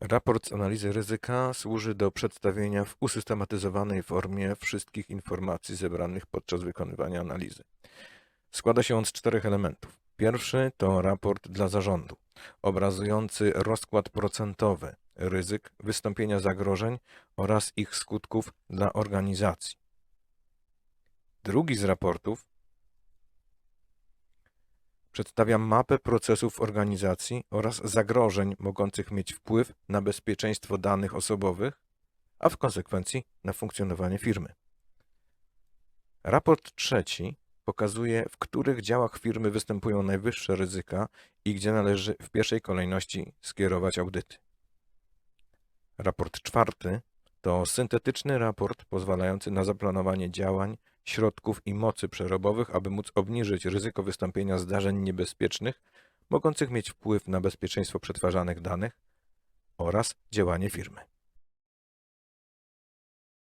Raport z analizy ryzyka służy do przedstawienia w usystematyzowanej formie wszystkich informacji zebranych podczas wykonywania analizy. Składa się on z czterech elementów. Pierwszy to raport dla zarządu, obrazujący rozkład procentowy ryzyk wystąpienia zagrożeń oraz ich skutków dla organizacji. Drugi z raportów przedstawia mapę procesów organizacji oraz zagrożeń mogących mieć wpływ na bezpieczeństwo danych osobowych, a w konsekwencji na funkcjonowanie firmy. Raport trzeci pokazuje, w których działach firmy występują najwyższe ryzyka i gdzie należy w pierwszej kolejności skierować audyty. Raport czwarty to syntetyczny raport pozwalający na zaplanowanie działań, środków i mocy przerobowych, aby móc obniżyć ryzyko wystąpienia zdarzeń niebezpiecznych mogących mieć wpływ na bezpieczeństwo przetwarzanych danych oraz działanie firmy.